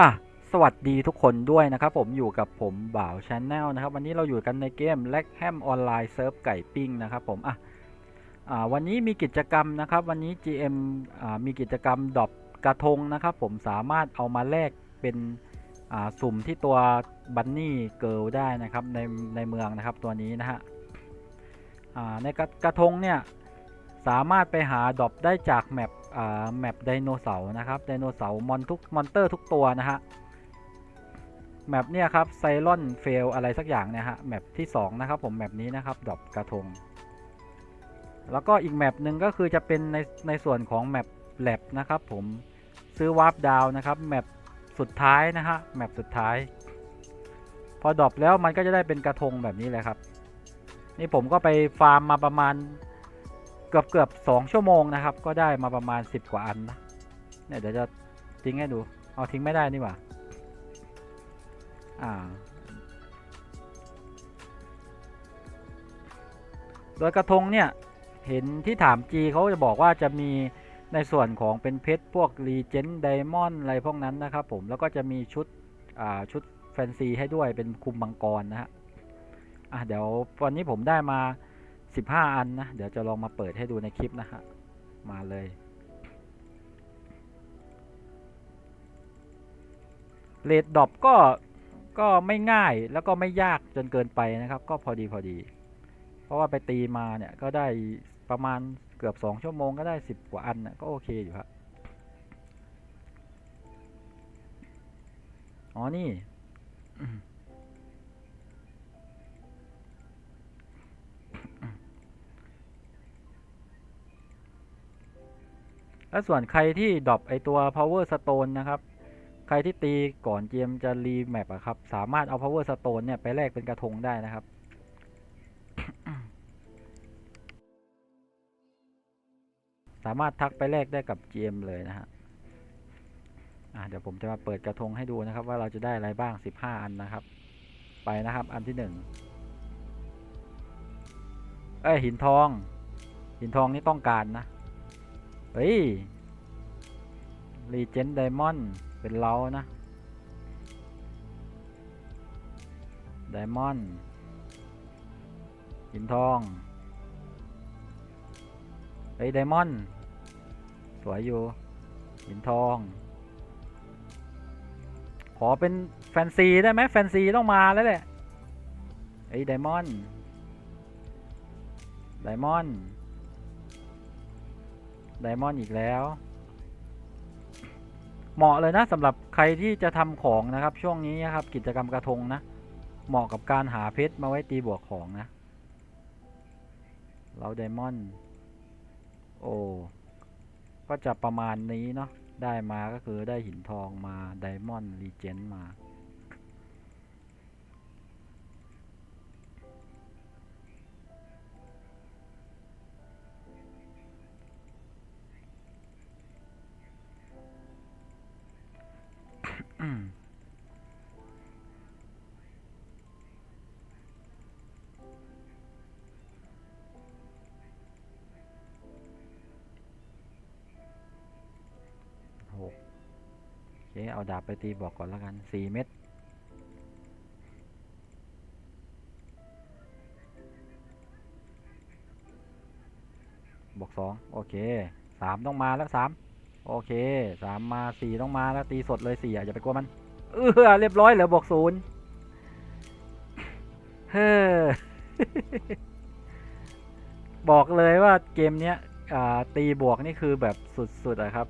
อะสวัสดีทุกคนด้วยนะครับผมอยู่กับผมบ่าวชาแนลนะครับ วันนี้เราอยู่กันในเกม l ล g แฮมออนไลน์เซิร์ฟไก่ปิ้งนะครับผมอะอ่าวันนี้มีกิจกรรมนะครับ วันนี้ GM อ่ามีกิจกรรมดอปกระทงนะครับผมสามารถเอามาแลกเป็นอ่าสุ่มที่ตัวบันนี่เกิลได้นะครับในในเมืองนะครับตัวนี้นะฮะอ่าในกระกระทงเนี่ยสามารถไปหาดอปได้จากแมป แมปไดโนเสาร์นะครับไดโนเสาร์มอนทุกมอนเตอร์ทุกตัวนะฮะแมปเนี่ยครับไซลอนเฟลอะไรสักอย่างเนี่ยฮะแมปที่ 2 นะครับผมแมปนี้นะครับดอปกระทง แล้วก็อีกแมปหนึ่งก็คือจะเป็นในในส่วนของแมปแลบนะครับผมซื้อวาร์ปดาวนะครับแมปสุดท้ายนะฮะแมปสุดท้าย พอดอปแล้วมันก็จะได้เป็นกระทงแบบนี้เลยครับ นี่ผมก็ไปฟาร์มมาประมาณ เกือบเกือบสองชั่วโมงนะครับ ก็ได้มาประมาณ10กว่าอันนะเนี่ยเดี๋ยวจะทิ้งให้ดู เอาทิ้งไม่ได้นี่หว่าอ่าโดยกระทงเนี่ย เห็นที่ถามจีเขาจะบอกว่าจะมีในส่วนของเป็นเพชรพวกรีเจนไดมอนด์อะไรพวกนั้นนะครับผมแล้วก็จะมีชุดอ่าชุดแฟนซีให้ด้วยเป็นคุมมังกรนะฮะอะเดี๋ยววันนี้ผมได้มา 15 อันนะ เดี๋ยวจะลองมาเปิดให้ดูในคลิปนะฮะ มาเลย เลดดอปก็ ก็ไม่ง่ายแล้วก็ไม่ยากจนเกินไปนะครับ ก็พอดีพอดี เพราะว่าไปตีมาเนี่ยก็ได้ประมาณเกือบ 2 ชั่วโมงก็ได้ 10 กว่าอันนะก็โอเคอยู่ครับอ๋อ นี่ แล้วส่วนใครที่ดรอปไอตัว power stone นะครับ ใครที่ตีก่อนเกมจะรีแมปอะครับ สามารถเอา power stone เนี่ยไปแลกเป็นกระทงได้นะครับสามารถทักไปแลกได้กับ GM เลยนะฮะอะเดี๋ยวผมจะมาเปิดกระทงให้ดูนะครับ ว่าเราจะได้อะไรบ้าง 15 อันนะครับ ไปนะครับ อันที่หนึ่งเอ้ยหินทอง หินทองนี่ต้องการนะ เฮ้ยรีเจนไดมอนด์เป็นเรานะไดมอนด์หินทอง เฮ้ยไดมอนด์สวยอยู่ หินทอง ขอเป็นแฟนซีได้ไหมแฟนซีต้องมาแล้วแหละ เฮ้ยไดมอนด์ไดมอนด์ ไดมอนด์อีกแล้ว เหมาะเลยนะสำหรับใครที่จะทำของนะครับ ช่วงนี้นะครับ กิจกรรมกระทงนะ เหมาะกับการหาเพชรมาไว้ตีบวกของนะ เราไดมอนด์โอ้ก็จะประมาณนี้เนาะได้มาก็คือได้หินทองมาไดมอนด์รีเจนมา เคเอาดาบไปตีบอกก่อนแล้วกันสี่เม็ดบอกสองโอเคสามต้องมาแล้วสามโอเคสามมาสี่ต้องมาแล้วตีสดเลยสี่อย่าไปกลัวมัน เออเรียบร้อยเหลือบอกศูนย์เฮ้อบอกเลยว่าเกมเนี้ยตีบวกนี่คือแบบสุดๆอะครับ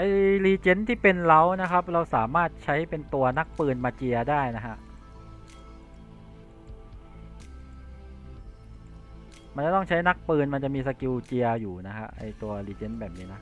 ไอรีเจนที่เป็นเล้านะครับ เราสามารถใช้เป็นตัวนักปืนมาเจียได้นะฮะ มันจะต้องใช้นักปืนมันจะมีสกิลเจียอยู่นะฮะไอตัวรีเจนแบบนี้นะ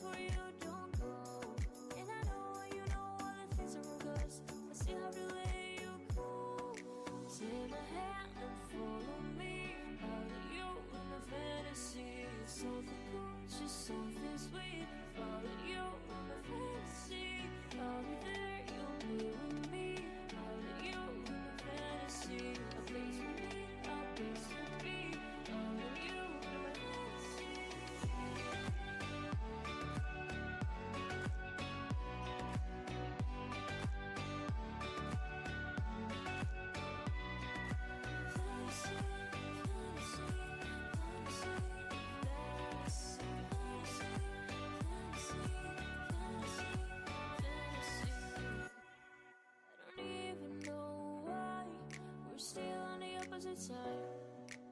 for you opposite.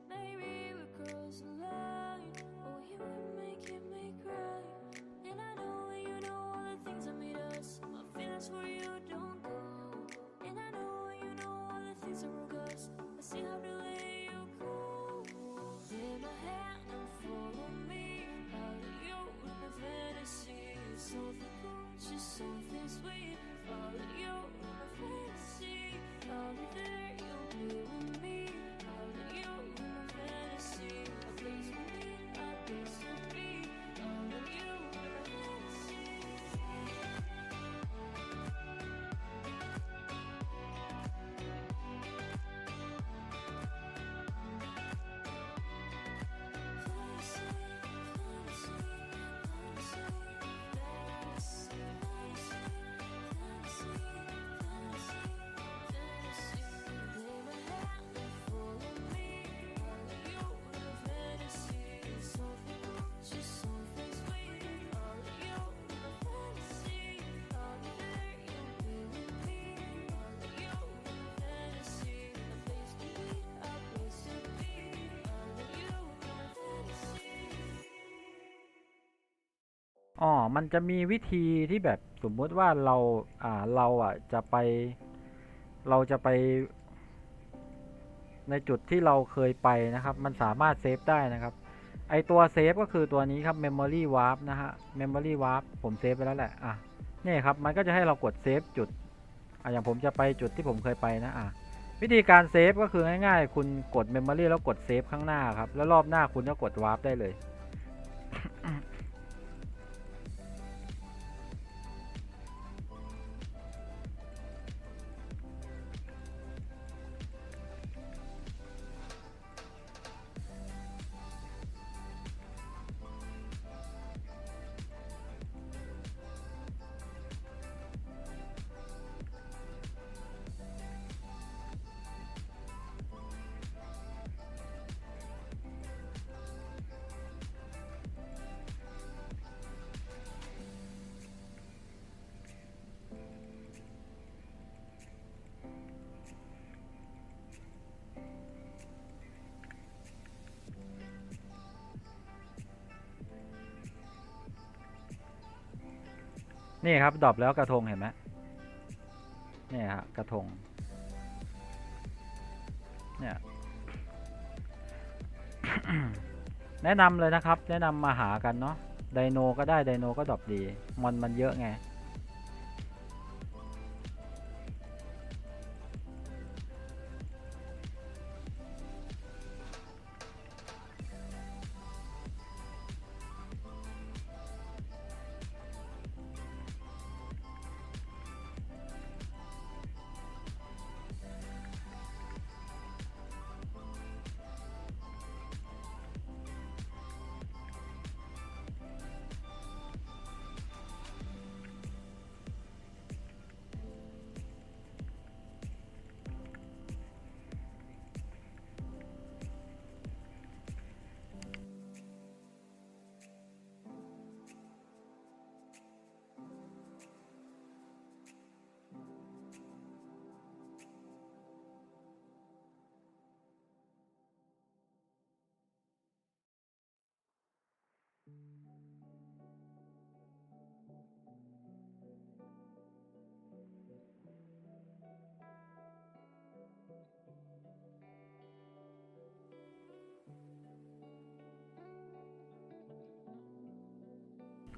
Maybe we crossed the line, or you make it me cry. And I know you know all the things that made us. My feelings for you อ๋อ มันจะมีวิธีที่แบบสมมุติว่าเรา อ่า เราอะจะไป เราจะไป ในจุดที่เราเคยไปนะครับ มันสามารถเซฟได้นะครับ ไอตัวเซฟก็คือตัวนี้ครับ Memory Warp นะฮะ Memory Warp ผมเซฟไปแล้วแหละ อะ นี่ครับ มันก็จะให้เรากดเซฟจุด อะอย่างผมจะไปจุดที่ผมเคยไปนะ อะ วิธีการเซฟก็คือง่ายๆ คุณกด Memory แล้วกดเซฟข้างหน้าครับ แล้วรอบหน้าคุณก็กด Warp ได้เลย นี่ครับดรอปแล้วกระทงเห็นไหมนี่ฮะกระทง เนี่ย แนะนำเลยนะครับ แนะนำมาหากันเนาะไดโนก็ได้ไดโนก็ดรอปดี มอนมันเยอะไง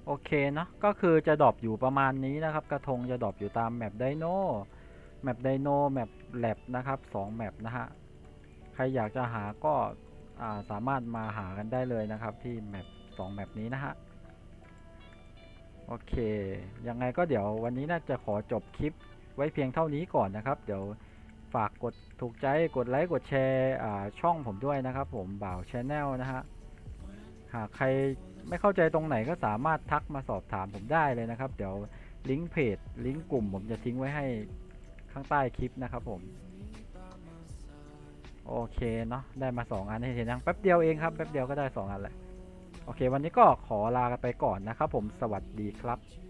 โอเคเนาะก็คือจะดรอปอยู่ประมาณนี้นะครับ กระทงจะดรอปอยู่ตามแมปไดโนแมปไดโนแมปแลบนะครับสองแมปนะฮะใครอยากจะหาก็าสามารถมาหากันได้เลยนะครับที่แมปสองแมปนี้นะฮะโอเค ยังไงก็เดี๋ยววันนี้น่าจะขอจบคลิปไว้เพียงเท่านี้ก่อนนะครับ เดี๋ยวฝากกดถูกใจกดไลค์กดแชร์ช่องผมด้วยนะครับ ผมบ่าวชาแนลนะฮะ หากใครไม่เข้าใจตรงไหนก็สามารถทักมาสอบถามผมได้เลยนะครับ เดี๋ยวลิงก์เพจลิงก์กลุ่ม ผมจะทิ้งไว้ให้ข้างใต้คลิปนะครับผม โอเคเนาะได้มาสองอันให้เห็นยังแป๊บเดียวเองครับแป๊บเดียวก็ได้สองอันแหละ โอเค วันนี้ก็ขอลากันไปก่อนนะครับผมสวัสดีครับ